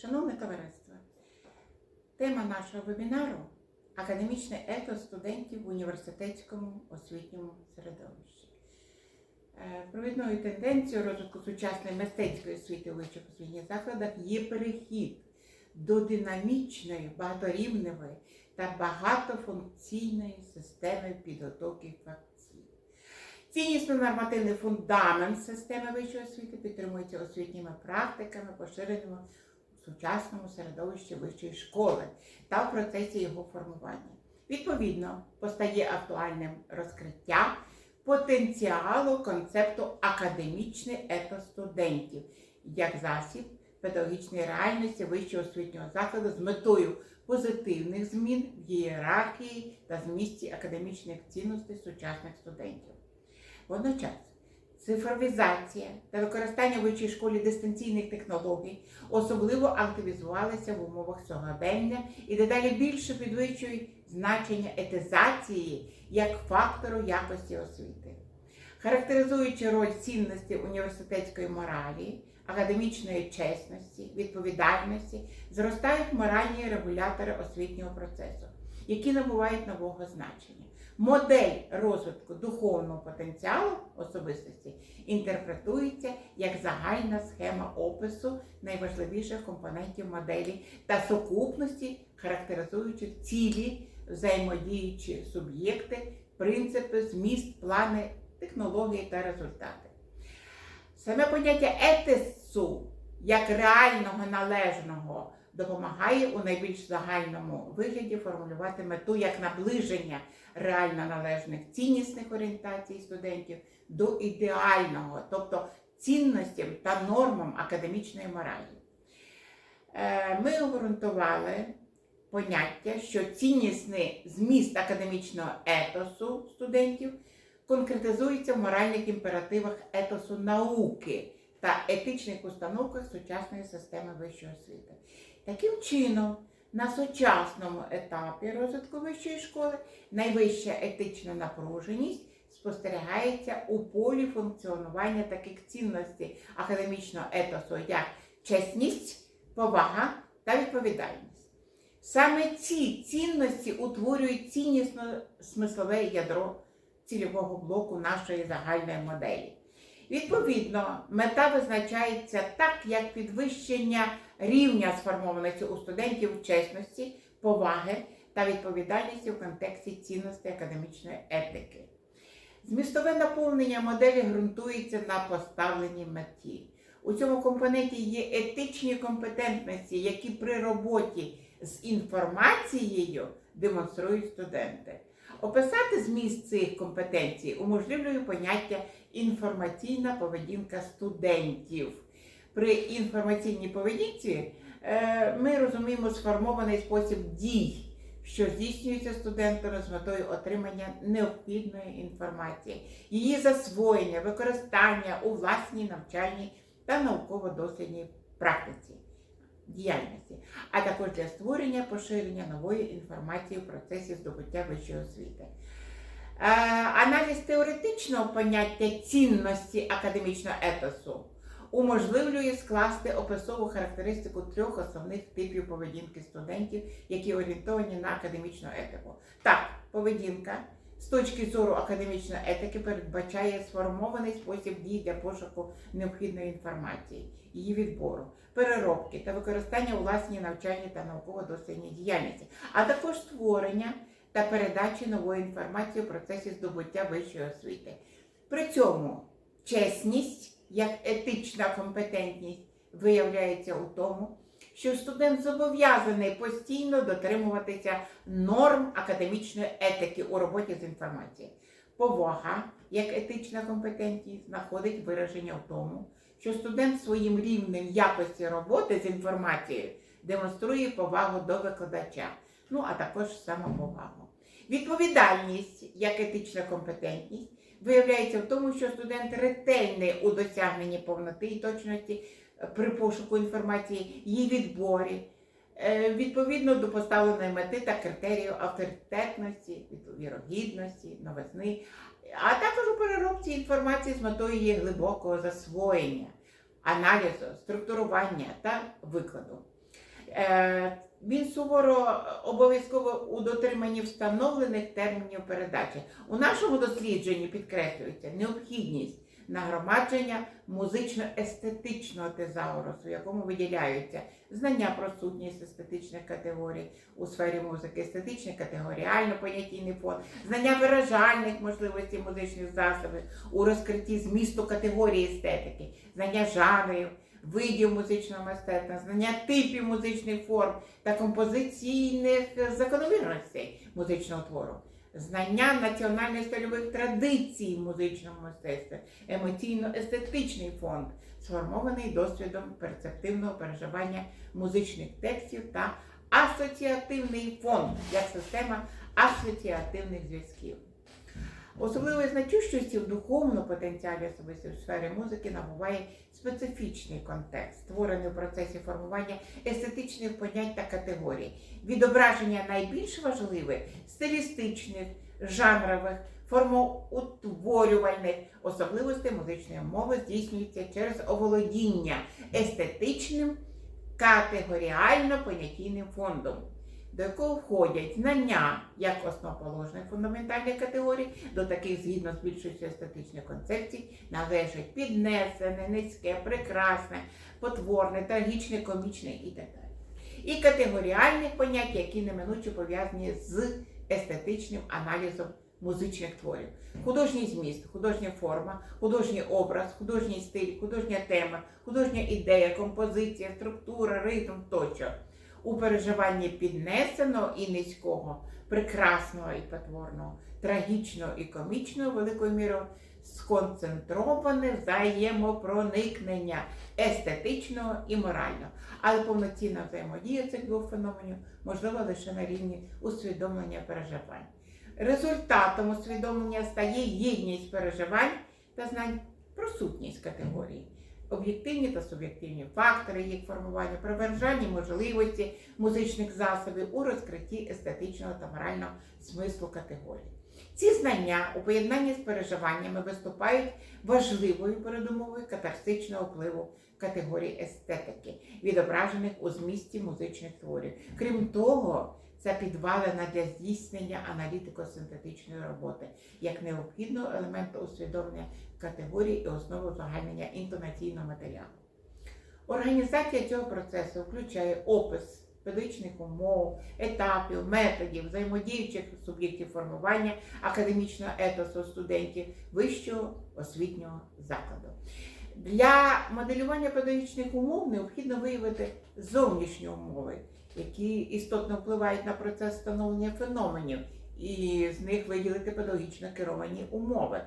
Шановне товариство, тема нашого вебінару академічний етос студентів в університетському освітньому середовищі. Е, Провідною тенденцією розвитку сучасної мистецької освіти у вищих освітніх закладах є перехід до динамічної, багаторівневої та багатофункційної системи підготовки фахівців. Ціннісно-нормативний фундамент системи вищої освіти підтримується освітніми практиками, поширеними сучасному середовищі вищої школи та в процесі його формування. Відповідно, постає актуальним розкриття потенціалу концепту академічний етос студентів як засіб педагогічної реальності вищого освітнього закладу з метою позитивних змін в ієрархії та змісті академічних цінностей сучасних студентів. Водночас цифровізація та використання в вищій школі дистанційних технологій особливо активізувалися в умовах сьогодення і дедалі більше підвищують значення етизації як фактору якості освіти. Характеризуючи роль цінності університетської моралі, академічної чесності, відповідальності, зростають моральні регулятори освітнього процесу, які набувають нового значення. Модель розвитку духовного потенціалу особистості інтерпретується як загальна схема опису найважливіших компонентів моделі та сукупності, характеризуючих цілі, взаємодіючі суб'єкти, принципи, зміст, плани, технології та результати. Саме поняття етису як реального належного допомагає у найбільш загальному вигляді формулювати мету як наближення реально належних ціннісних орієнтацій студентів до ідеального, тобто цінностям та нормам академічної моралі. Е, Ми обґрунтували поняття, що ціннісний зміст академічного етосу студентів конкретизується в моральних імперативах етосу науки та етичних установках сучасної системи вищої освіти. Таким чином, на сучасному етапі розвитку вищої школи найвища етична напруженість спостерігається у полі функціонування таких цінностей академічного етосу, як чесність, повага та відповідальність. Саме ці цінності утворюють ціннісно смислове ядро цільового блоку нашої загальної моделі. Відповідно, мета визначається так, як підвищення рівня сформованості у студентів чесності, поваги та відповідальності в контексті цінностей академічної етики. Змістове наповнення моделі ґрунтується на поставленій меті. У цьому компоненті є етичні компетентності, які при роботі з інформацією демонструють студенти. Описати зміст цих компетенцій уможливлює поняття інформаційна поведінка студентів. При інформаційній поведінці е, ми розуміємо сформований спосіб дій, що здійснюється студентами з метою отримання необхідної інформації, її засвоєння, використання у власній навчальній та науково-дослідній практиці діяльності, а також для створення поширення нової інформації в процесі здобуття вищої освіти. Е, Аналіз теоретичного поняття цінності академічного етосу уможливлює скласти описову характеристику трьох основних типів поведінки студентів, які орієнтовані на академічну етику. Так, поведінка з точки зору академічної етики передбачає сформований спосіб дій для пошуку необхідної інформації, її відбору, переробки та використання у власній навчальній та науково-дослідній діяльності, а також створення та передачі нової інформації у процесі здобуття вищої освіти. При цьому чесність як етична компетентність виявляється у тому, що студент зобов'язаний постійно дотримуватися норм академічної етики у роботі з інформацією. Повага як етична компетентність знаходить вираження в тому, що студент своїм рівнем якості роботи з інформацією демонструє повагу до викладача, ну а також самоповагу. Відповідальність як етична компетентність виявляється в тому, що студент ретельний у досягненні повноти і точності е, при пошуку інформації, її відборі, е, відповідно до поставленої мети та критерію авторитетності, вірогідності, новизни, а також у переробці інформації з метою її глибокого засвоєння, аналізу, структурування та викладу. Е, Він суворо обов'язково у дотриманні встановлених термінів передачі. У нашому дослідженні підкреслюється необхідність нагромадження музично-естетичного тезаурусу, в якому виділяються знання про сутність естетичних категорій у сфері музики, естетичний категоріально-понятійний фон, знання виражальних можливостей музичних засобів у розкритті змісту категорії естетики, знання жанрів, видів музичного мистецтва, знання типів музичних форм та композиційних закономірностей музичного твору. Знання національних стильових традицій в музичному мистецтві, емоційно-естетичний фонд, сформований досвідом перцептивного переживання музичних текстів та асоціативний фонд як система асоціативних зв'язків. Особливої значущості в духовному потенціалі особисто в сфері музики набуває специфічний контекст, створений в процесі формування естетичних понять та категорій, відображення найбільш важливих стилістичних, жанрових, формоутворювальних особливостей музичної мови здійснюється через оволодіння естетичним категоріально-понятійним фондом до якого входять знання як основоположних фундаментальних категорій, до таких згідно з більшістю естетичних концепцій, належать піднесене, низьке, прекрасне, потворне, трагічне, комічне і так далі. І категоріальних понять, які неминуче пов'язані з естетичним аналізом музичних творів. Художній зміст, художня форма, художній образ, художній стиль, художня тема, художня ідея, композиція, структура, ритм тощо у переживанні піднесеного і низького, прекрасного і потворного, трагічного і комічного, великою мірою сконцентроване взаємопроникнення естетичного і морального. Але повноцінна взаємодія цих двох феноменів можлива лише на рівні усвідомлення переживань. Результатом усвідомлення стає єдність переживань та знань про сутність категорії об'єктивні та суб'єктивні фактори їх формування, привержання можливості музичних засобів у розкритті естетичного та морального смислу категорії. Ці знання у поєднанні з переживаннями виступають важливою передумовою катарсичного впливу категорії естетики, відображених у змісті музичних творів. Крім того, це підвалина для здійснення аналітико-синтетичної роботи як необхідного елементу усвідомлення категорій і основи узагальнення інтонаційного матеріалу. Організація цього процесу включає опис педагогічних умов, етапів, методів, взаємодіючих суб'єктів формування академічного етосу студентів вищого освітнього закладу. Для моделювання педагогічних умов необхідно виявити зовнішні умови, які істотно впливають на процес встановлення феноменів, і з них виділити педагогічно керовані умови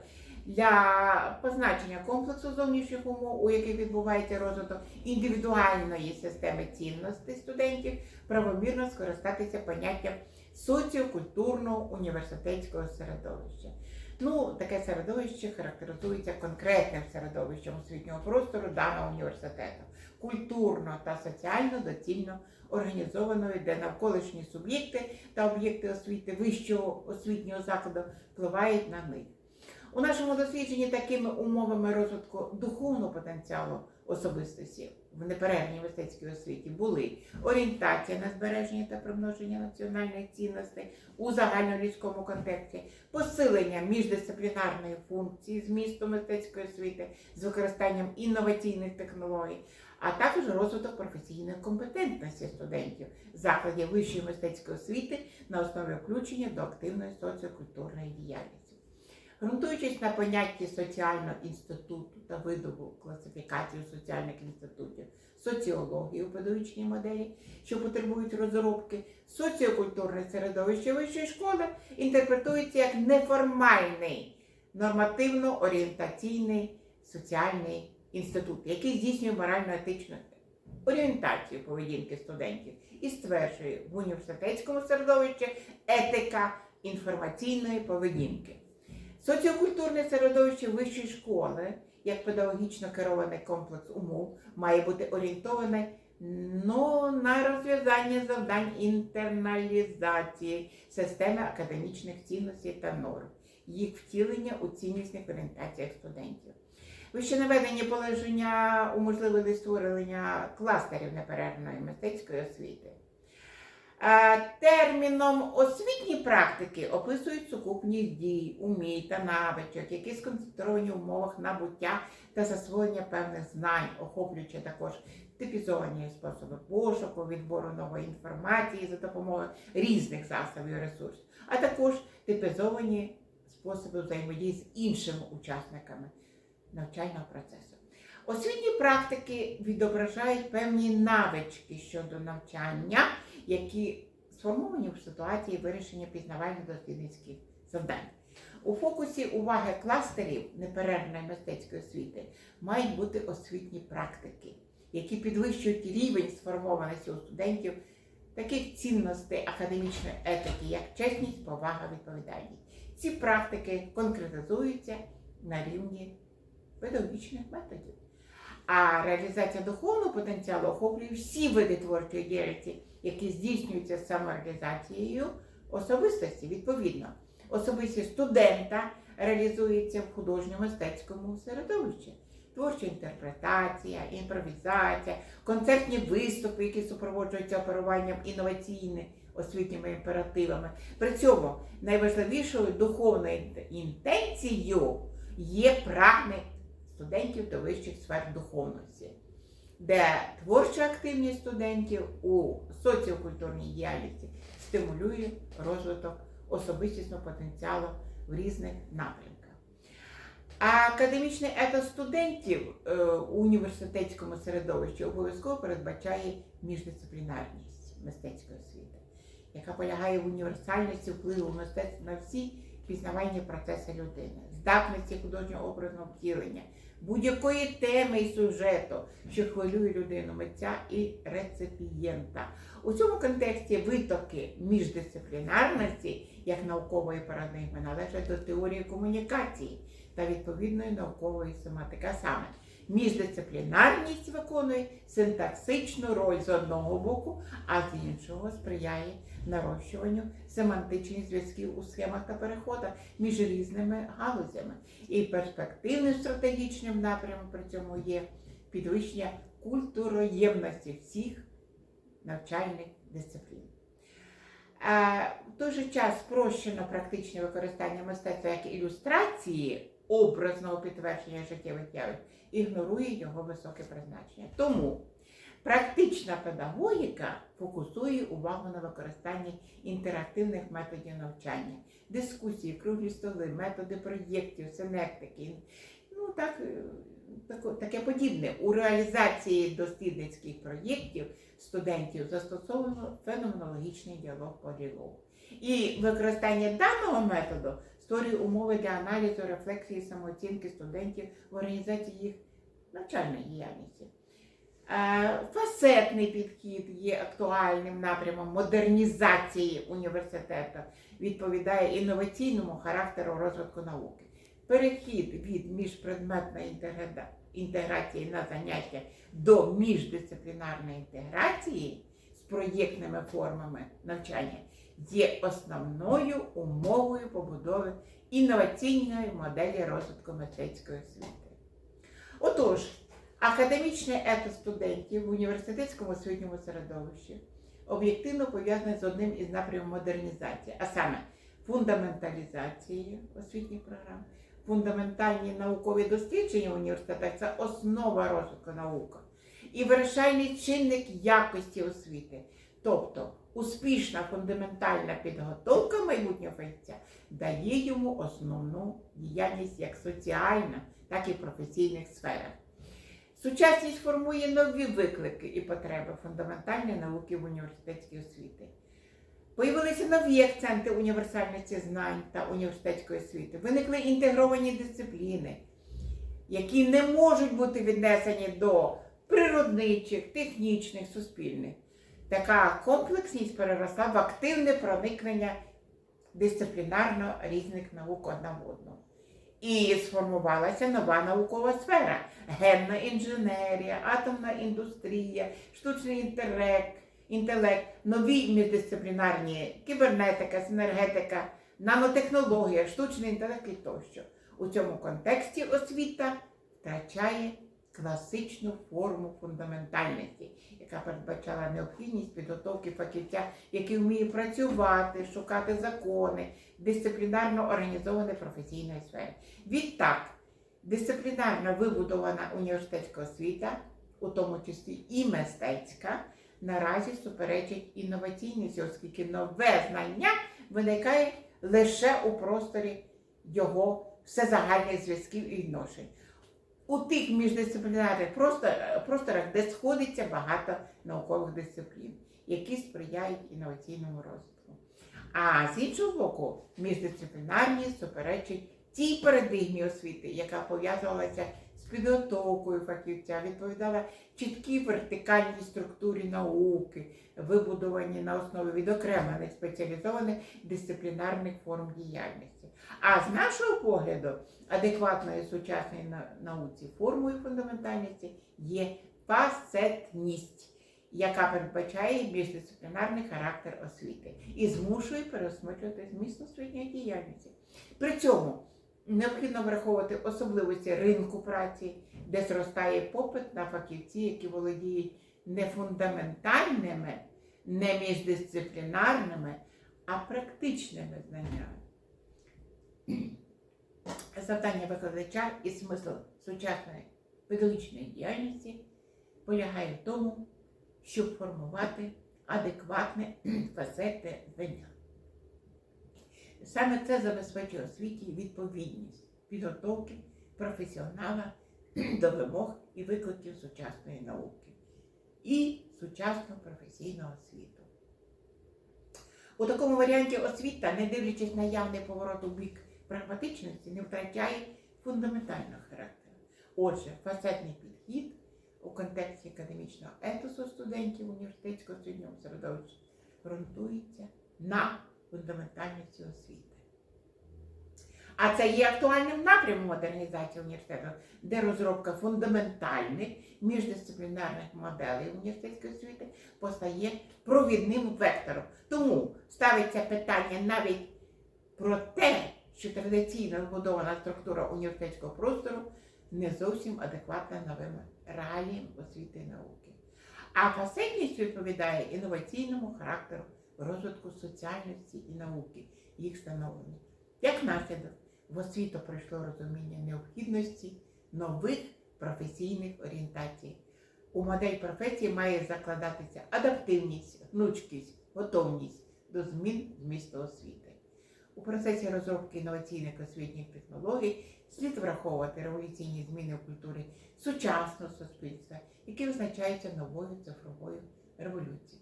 для позначення комплексу зовнішніх умов, у яких відбувається розвиток індивідуальної системи цінностей студентів, правомірно скористатися поняттям соціокультурного університетського середовища. Ну, таке середовище характеризується конкретним середовищем освітнього простору даного університету, культурно та соціально доцільно організованою, де навколишні суб'єкти та об'єкти освіти вищого освітнього закладу впливають на них. У нашому дослідженні такими умовами розвитку духовного потенціалу особистості в неперервній мистецькій освіті були орієнтація на збереження та примноження національних цінностей у загальнолюдському контексті, посилення міждисциплінарної функції змісту мистецької освіти з використанням інноваційних технологій, а також розвиток професійної компетентності студентів закладів вищої мистецької освіти на основі включення до активної соціокультурної діяльності. Ґрунтуючись на понятті соціального інституту та видову класифікацію соціальних інститутів, соціології у педагогічній моделі, що потребують розробки, соціокультурне середовище вищої школи інтерпретується як неформальний нормативно-орієнтаційний соціальний інститут, який здійснює морально-етичну орієнтацію поведінки студентів і стверджує в університетському середовищі етика інформаційної поведінки. Соціокультурне середовище вищої школи, як педагогічно керований комплекс умов, має бути орієнтоване ну, на розв'язання завдань інтерналізації системи академічних цінностей та норм, їх втілення у ціннісних орієнтаціях студентів. Вище наведені положення уможливили створення кластерів неперервної мистецької освіти. Е, Терміном освітні практики описують сукупність дій, умій та навичок, які сконцентровані в умовах набуття та засвоєння певних знань, охоплюючи також типізовані способи пошуку, відбору нової інформації за допомогою різних засобів ресурсів, а також типізовані способи взаємодії з іншими учасниками навчального процесу. Освітні практики відображають певні навички щодо навчання, які сформовані в ситуації вирішення пізнавальних дослідницьких завдань. У фокусі уваги кластерів неперервної мистецької освіти мають бути освітні практики, які підвищують рівень сформованості у студентів таких цінностей академічної етики, як чесність, повага, відповідальність. Ці практики конкретизуються на рівні педагогічних методів. А реалізація духовного потенціалу охоплює всі види творчої діяльності, які здійснюються самоорганізацією особистості. Відповідно, особистість студента реалізується в художньо-мистецькому середовищі. Творча інтерпретація, імпровізація, концертні виступи, які супроводжуються оперуванням інноваційними освітніми імперативами. При цьому найважливішою духовною інтенцією є прагнення студентів до вищих сфер духовності, де творча активність студентів у соціокультурній діяльності стимулює розвиток особистісного потенціалу в різних напрямках. Академічний етос студентів е, у університетському середовищі обов'язково передбачає міждисциплінарність мистецької освіти, яка полягає в універсальності впливу мистецтва на всі пізнавальні процеси людини, здатності художнього образного втілення, будь-якої теми і сюжету, що хвилює людину, митця і реципієнта. У цьому контексті витоки міждисциплінарності як наукової парадигми належать до теорії комунікації та відповідної наукової семантики. А саме міждисциплінарність виконує синтаксичну роль з одного боку, а з іншого сприяє нарощуванню семантичних зв'язків у схемах та переходах між різними галузями. І перспективним стратегічним напрямом при цьому є підвищення культуроємності всіх навчальних дисциплін. Е, В час спрощено практичне використання мистецтва як ілюстрації образного підтвердження життєвих явищ ігнорує його високе призначення. Тому практична педагогіка фокусує увагу на використанні інтерактивних методів навчання, дискусії, круглі столи, методи проєктів, синектики, ну так, е, таке подібне. У реалізації дослідницьких проєктів студентів застосовано феноменологічний діалог по. І використання даного методу створює умови для аналізу, рефлексії, самооцінки студентів в організації їх навчальної діяльності. Е, Фасетний підхід є актуальним напрямом модернізації університету, відповідає інноваційному характеру розвитку науки. Перехід від міжпредметної інтеграції на заняття до міждисциплінарної інтеграції з проєктними формами навчання є основною умовою побудови інноваційної моделі розвитку мистецької освіти. Отож, академічний етос студентів в університетському освітньому середовищі об'єктивно пов'язаний з одним із напрямів модернізації, а саме фундаменталізації освітніх програм, фундаментальні наукові дослідження в університетах це основа розвитку науки і вирішальний чинник якості освіти. Тобто успішна фундаментальна підготовка майбутнього фахівця дає йому основну діяльність як соціальна, так і професійних сферах. Сучасність формує нові виклики і потреби фундаментальної науки в університетській освіті. Появилися нові акценти універсальності знань та університетської освіти. Виникли інтегровані дисципліни, які не можуть бути віднесені до природничих, технічних, суспільних. Така комплексність переросла в активне проникнення дисциплінарно різних наук одна в одну. І сформувалася нова наукова сфера: генна інженерія, атомна індустрія, штучний інтелект, інтелект, нові міждисциплінарні кібернетика, синергетика, нанотехнологія, штучний інтелект і тощо. У цьому контексті освіта втрачає класичну форму фундаментальності, яка передбачала необхідність підготовки фахівця, який вміє працювати, шукати закони, дисциплінарно організованої професійної сфери. Відтак, дисциплінарно вибудована університетська освіта, у тому числі і мистецька, наразі суперечить інноваційності, оскільки нове знання виникає лише у просторі його всезагальних зв'язків і відношень. У тих міждисциплінарних просторах, де сходиться багато наукових дисциплін, які сприяють інноваційному розвитку. А з іншого боку, міждисциплінарність суперечить тій парадигмі освіти, яка пов'язувалася з підготовкою фахівця, відповідала чіткій вертикальній структурі науки, вибудовані на основі відокремлених спеціалізованих дисциплінарних форм діяльності. А з нашого погляду, адекватної сучасної науці формою фундаментальності є пасетність, яка передбачає міждисциплінарний характер освіти і змушує переосмислювати зміст освітньої діяльності. При цьому необхідно враховувати особливості ринку праці, де зростає попит на фахівці, які володіють не фундаментальними, не міждисциплінарними, а практичними знаннями. Завдання викладача і смисл сучасної педагогічної діяльності полягає в тому, щоб формувати адекватне фасети знання. Саме це забезпечує освіті відповідність підготовки професіонала до вимог і викликів сучасної науки і сучасного професійного світу. У такому варіанті освіта, не дивлячись на явний поворот у бік прагматичності, не втрачає фундаментального характеру. Отже, фасетний підхід у контексті академічного етосу студентів університетського освітнього середовища ґрунтується на фундаментальності освіти. А це є актуальним напрямом модернізації університету, де розробка фундаментальних міждисциплінарних моделей університетської освіти постає провідним вектором. Тому ставиться питання навіть про те, що традиційно збудована структура університетського простору не зовсім адекватна новим реаліям освіти і науки. А фасетність відповідає інноваційному характеру розвитку соціальності і науки, їх становлення. Як наслідок, в освіту прийшло розуміння необхідності нових професійних орієнтацій. У модель професії має закладатися адаптивність, гнучкість, готовність до змін змісту освіти. У процесі розробки інноваційних освітніх технологій слід враховувати революційні зміни в культурі сучасного суспільства, які визначаються новою цифровою революцією.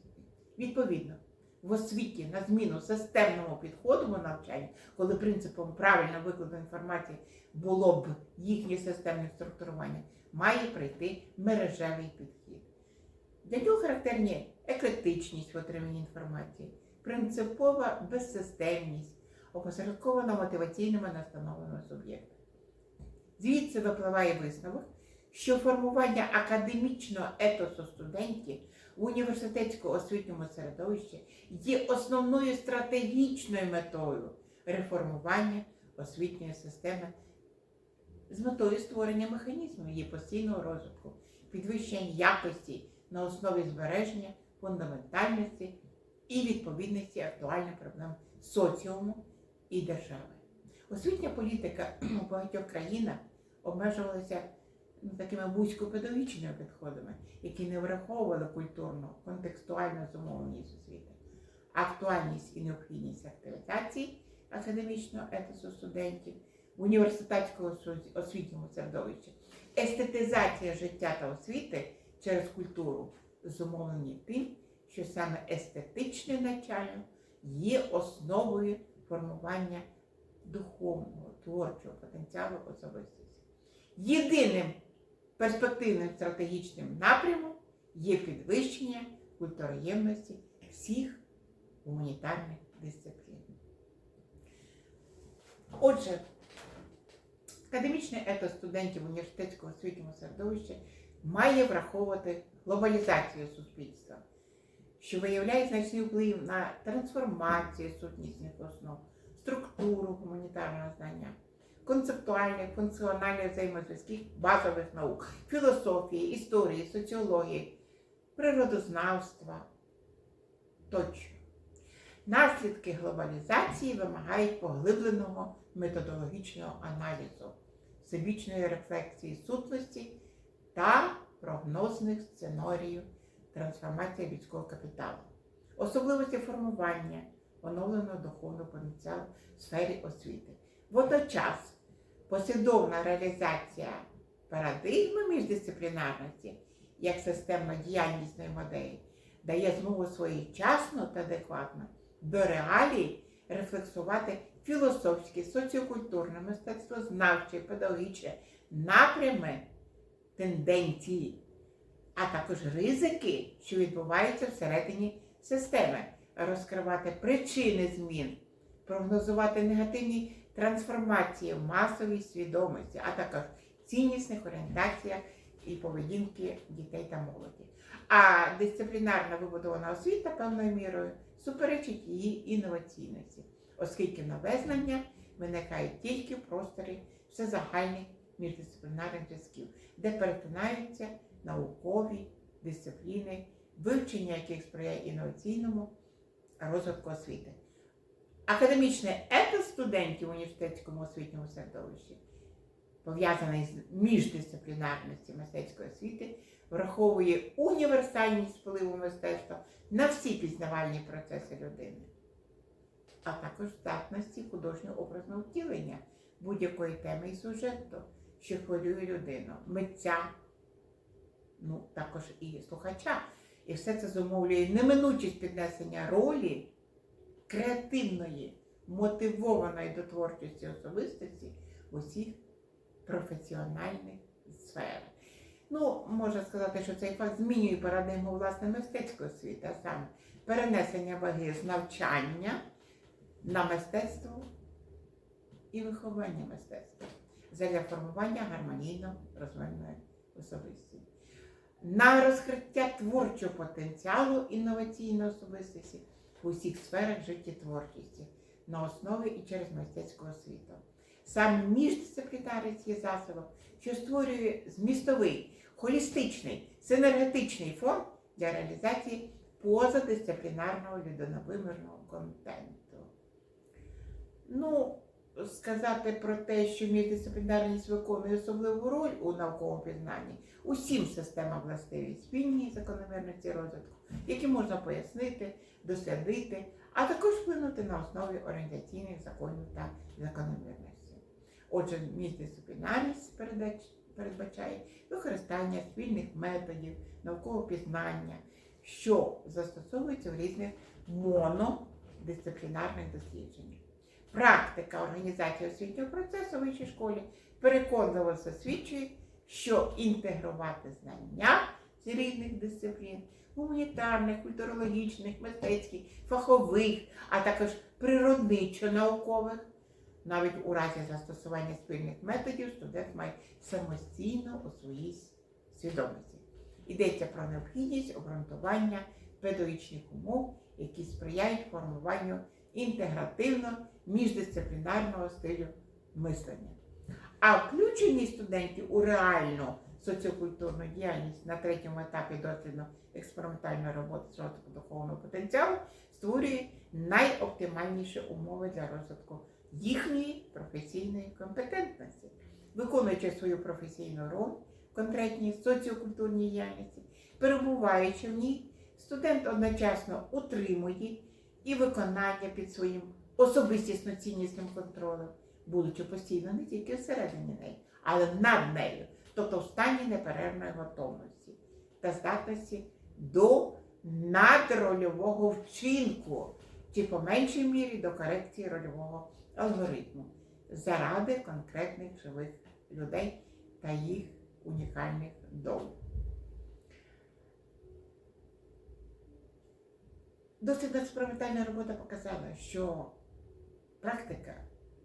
Відповідно, в освіті на зміну системному підходу до навчання, коли принципом правильно викладу інформації було б їхнє системне структурування, має прийти мережевий підхід. Для нього характерні еклектичність в отриманні інформації, принципова безсистемність, опосередкована мотиваційними настановами суб'єкта. Звідси випливає висновок, що формування академічного етосу студентів в університетському освітньому середовищі є основною стратегічною метою реформування освітньої системи з метою створення механізмів її постійного розвитку, підвищення якості на основі збереження фундаментальності і відповідності актуальним проблем соціуму і держави. Освітня політика у багатьох країнах обмежувалася ну, такими вузькопедагогічними підходами, які не враховували культурну, контекстуальну зумовленість освіти, актуальність і необхідність активізації академічного етосу студентів в університетському осві- освітньому середовищі, естетизація життя та освіти через культуру зумовлені тим, що саме естетичне навчання є основою формування духовного, творчого потенціалу особистості. Єдиним перспективним стратегічним напрямом є підвищення культуроємності всіх гуманітарних дисциплін. Отже, академічний етос студентів університетського освітнього середовища має враховувати глобалізацію суспільства, що виявляє значний вплив на трансформацію сутнісних основ, структуру гуманітарного знання, концептуальних, функціональних взаємозв'язків базових наук, філософії, історії, соціології, природознавства тощо. Наслідки глобалізації вимагають поглибленого методологічного аналізу, всебічної рефлексії сутності та прогнозних сценаріїв трансформації людського капіталу, особливості формування оновленого духовного потенціалу в сфері освіти. Водночас послідовна реалізація парадигми міждисциплінарності як системно-діяльнісної моделі дає змогу своєчасно та адекватно до реалій рефлексувати філософські, соціокультурне, мистецтвознавчі, педагогічні напрями, тенденції, а також ризики, що відбуваються всередині системи, розкривати причини змін, прогнозувати негативні трансформації в масовій свідомості, а також ціннісних орієнтаціях і поведінки дітей та молоді. А дисциплінарна вибудована освіта певною мірою суперечить її інноваційності, оскільки нове знання виникає тільки в просторі всезагальних міждисциплінарних зв'язків, де перетинаються наукові дисципліни, вивчення яких сприяє інноваційному розвитку освіти. Академічний етос студентів в університетському освітньому середовищі, пов'язаний з міждисциплінарністю мистецької освіти, враховує універсальність впливу мистецтва на всі пізнавальні процеси людини, а також здатності художнього образного втілення будь-якої теми і сюжету, що хвилює людину, митця, ну також і слухача. І все це зумовлює неминучість піднесення ролі креативної, мотивованої до творчості особистості в усіх професіональних сферах. Ну, можна сказати, що цей факт змінює парадигму власне мистецької освіти, а саме перенесення ваги з навчання на мистецтво і виховання мистецтва задля формування гармонійно розвиненої особистості. На розкриття творчого потенціалу інноваційної особистості в усіх сферах життєтворчості на основі і через мистецьку освіту. Саме міждисциплінарність є засобом, що створює змістовий, холістичний, синергетичний фон для реалізації позадисциплінарного людиновимірного контенту. Ну, сказати про те, що міждисциплінарність виконує особливу роль у науковому пізнанні, усім системам властиві спільні закономірності розвитку, які можна пояснити, дослідити, а також вплинути на основі орієнтаційних законів та закономірностей. Отже, міждисциплінарність передбачає використання спільних методів наукового пізнання, що застосовуються в різних монодисциплінарних дослідженнях. Практика організації освітнього процесу в вищій школі переконливо засвідчує, що інтегрувати знання з різних дисциплін, гуманітарних, культурологічних, мистецьких, фахових, а також природничо-наукових, навіть у разі застосування спільних методів студент має самостійно у своїй свідомості. Йдеться про необхідність обґрунтування педагогічних умов, які сприяють формуванню інтегративно міждисциплінарного стилю мислення. А включеність студентів у реальну соціокультурну діяльність на третьому етапі дослідно-експериментальної роботи з розвитку духовного потенціалу створює найоптимальніші умови для розвитку їхньої професійної компетентності, виконуючи свою професійну роль в конкретній соціокультурній діяльності, перебуваючи в ній, студент одночасно утримує і виконання під своїм особистісно ціннісним контролем, будучи постійно не тільки всередині неї, але над нею, тобто в стані неперервної готовності та здатності до надрольового вчинку, чи по меншій мірі до корекції рольового алгоритму заради конкретних живих людей та їх унікальних доль. Досить експериментальна робота показала, що практика,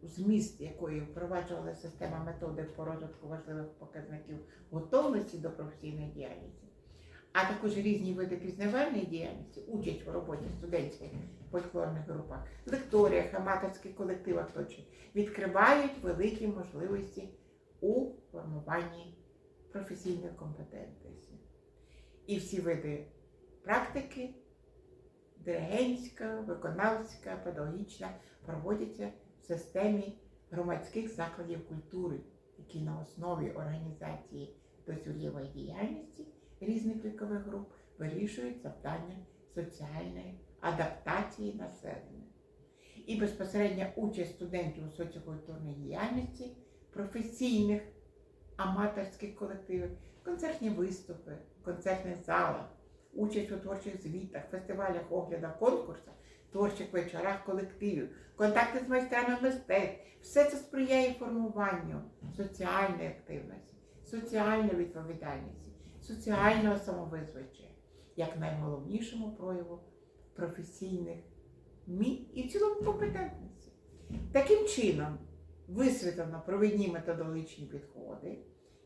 зміст якої впроваджувала система методик по розвитку важливих показників готовності до професійної діяльності, а також різні види пізнавальної діяльності, участь у роботі студентських фольклорних групах, лекторіях, аматорських колективах тощо, відкривають великі можливості у формуванні професійної компетентності. І всі види практики, диригентська, виконавська, педагогічна, проводяться в системі громадських закладів культури, які на основі організації дозвілєвої діяльності різних вікових груп вирішують завдання соціальної адаптації населення. І безпосередня участь студентів у соціокультурній діяльності, професійних аматорських колективів, концертні виступи, концертних залах, участь у творчих звітах, фестивалях, оглядах, конкурсах, творчих вечорах колективів, контакти з майстрами мистецтв. Все це сприяє формуванню соціальної активності, соціальної відповідальності, соціального самовизвичення, як найголовнішому прояву професійних вмінь і в цілому компетентності. Таким чином висвітлено провідні методологічні підходи,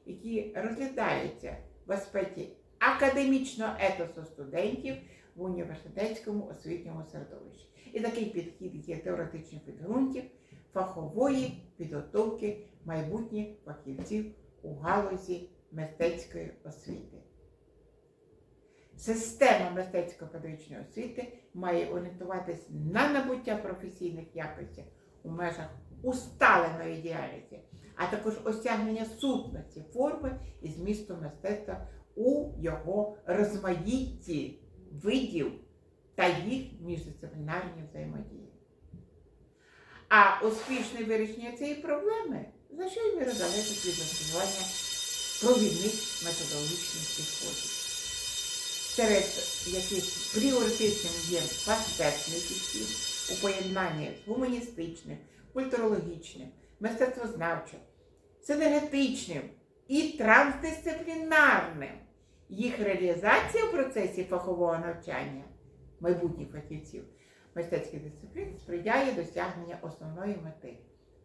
які розглядаються в аспекті академічного етосу студентів в університетському освітньому середовищі. І такий підхід є теоретичних підґрунтів фахової підготовки майбутніх фахівців у галузі мистецької освіти. Система мистецько-педагогічної освіти має орієнтуватись на набуття професійних якостей у межах усталеної діяльності, а також осягнення сутності форми і змісту мистецтва у його розмаїтті видів та їх міждисциплінарній взаємодії. А успішне вирішення цієї проблеми значною мірою залежить від застосування провідних методологічних підходів, серед яких пріоритетним є пастетний підхід у поєднанні з гуманістичним, культурологічним, мистецтвознавчим, синергетичним і трансдисциплінарним. Їх реалізація в процесі фахового навчання майбутніх фахівців мистецьких дисциплін сприяє досягненню основної мети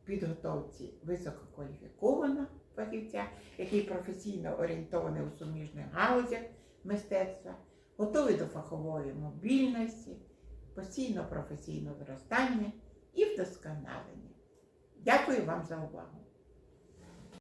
підготовці висококваліфікованого фахівця, який професійно орієнтований у суміжних галузях мистецтва, готовий до фахової мобільності, постійно професійного зростання і вдосконалення. Дякую вам за увагу!